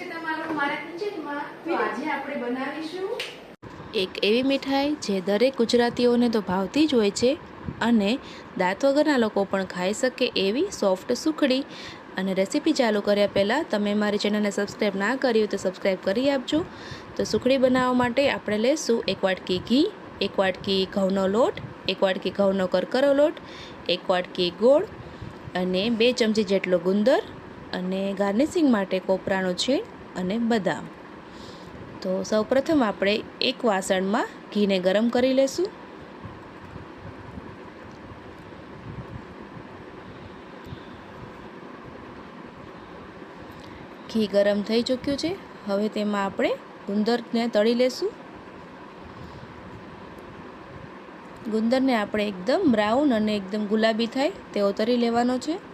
છે તમારું મારા કિચનમાં તો આજે આપણે બનાવીશું એક એવી મીઠાઈ જે દરેક ગુજરાતીઓને તો ભાવતી જ હોય છે અને દાંત વગરના લોકો પણ ખાઈ શકે એવી સોફ્ટ સુખડી. અને રેસીપી ચાલુ કર્યા પહેલાં તમે મારી ચેનલને સબસ્ક્રાઈબ ના કરી હોય તો સબસ્ક્રાઈબ કરી આપજો. તો સુખડી બનાવવા માટે આપણે લઈશું એક વાટકી ઘી એક વાટકી ઘઉંનો લોટ એક વાટકી ઘઉંનો કરકરો લોટ એક વાટકી ગોળ અને બે ચમચી જેટલો ગુંદર અને ગાર્નિશિંગ માટે કોપરાનો છે અને બદામ. તો સૌપ્રથમ આપણે એક વાસણમાં ઘીને ગરમ કરી લેશું. ઘી ગરમ થઈ ચૂક્યું છે. હવે તેમાં આપણે ગુંદરને તળી લેશું. ગુંદરને આપણે એકદમ બ્રાઉન અને એકદમ ગુલાબી થાય તેવો તરી લેવાનો છે.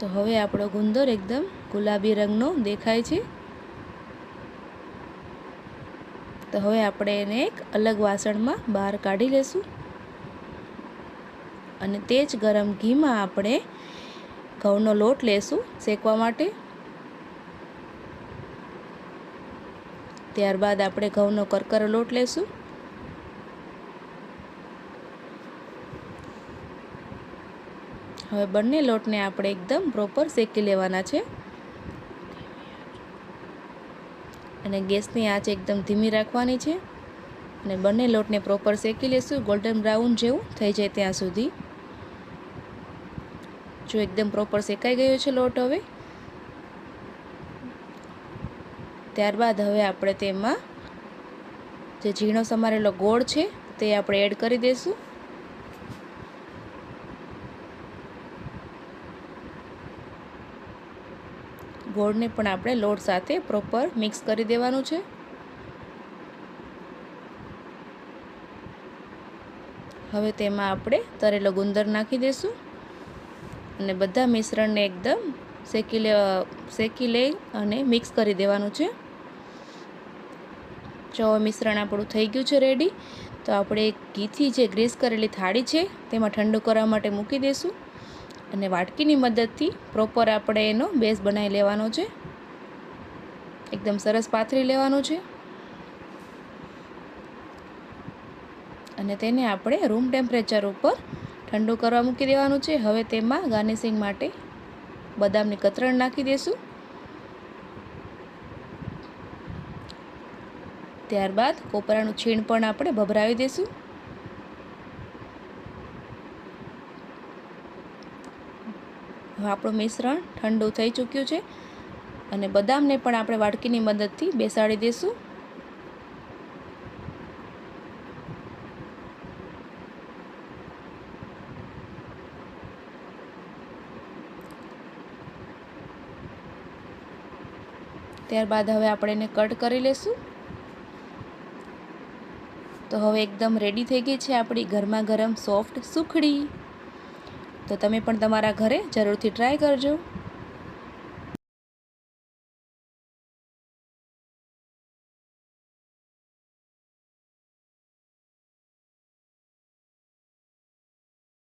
તો હવે આપણો ગુંદર એકદમ ગુલાબી રંગનો દેખાય છે. તો હવે આપણે એને એક અલગ વાસણમાં બહાર કાઢી લેશું. અને તે જ ગરમ ઘીમાં આપણે ઘઉંનો લોટ લેશું શેકવા માટે. ત્યારબાદ આપણે ઘઉંનો કરકરો લોટ લેશું. હવે બંને લોટને આપણે એકદમ પ્રોપર શેકી લેવાના છે. અને ગેસની આંચ એકદમ ધીમી રાખવાની છે. અને બંને લોટને પ્રોપર શેકી લેશું ગોલ્ડન બ્રાઉન જેવું થઈ જાય ત્યાં સુધી. જો એકદમ પ્રોપર શેકાઈ ગયો છે લોટ હવે. ત્યારબાદ હવે આપણે તેમાં જે ઝીણો સમારેલો ગોળ છે, તે આપણે એડ કરી દઈશું ગોળને પણ આપણે લોટ સાથે પ્રોપર મિક્સ કરી દેવાનું છે. હવે તેમાં આપણે તરેલો ગુંદર નાખી દઈશું અને બધા મિશ્રણને એકદમ શેકી લે, શેકી લઈ અને મિક્સ કરી દેવાનું છે. જો મિશ્રણ આપણું થઈ ગયું છે રેડી તો આપણે ઘીથી જે ગ્રીસ કરેલી થાળી છે, તેમાં ઠંડુ કરવા માટે મૂકી દઈશું અને વાટકીની મદદથી પ્રોપર આપણે એનો બેઝ બનાવી લેવાનો છે. એકદમ સરસ પાથરી લેવાનું છે. અને તેને આપણે રૂમ ટેમ્પરેચર ઉપર ઠંડુ કરવા મૂકી દેવાનું છે. હવે તેમાં ગાર્નિશિંગ માટે બદામની કતરણ નાખી દઈશું ત્યારબાદ કોપરાનું છીણ પણ આપણે ભભરાવી દઈશું આપણું મિશ્રણ ઠંડુ થઈ ચૂક્યું છે અને બદામને પણ આપણે વાડકીની મદદથી બેસાડી દઈશું. ત્યારબાદ હવે આપણે એને કટ કરી લેશું. તો હવે એકદમ રેડી થઈ ગઈ છે આપણી ગરમા ગરમ સોફ્ટ સુખડી. તો તમે પણ તમારા ઘરે જરૂરથી ટ્રાય કરજો.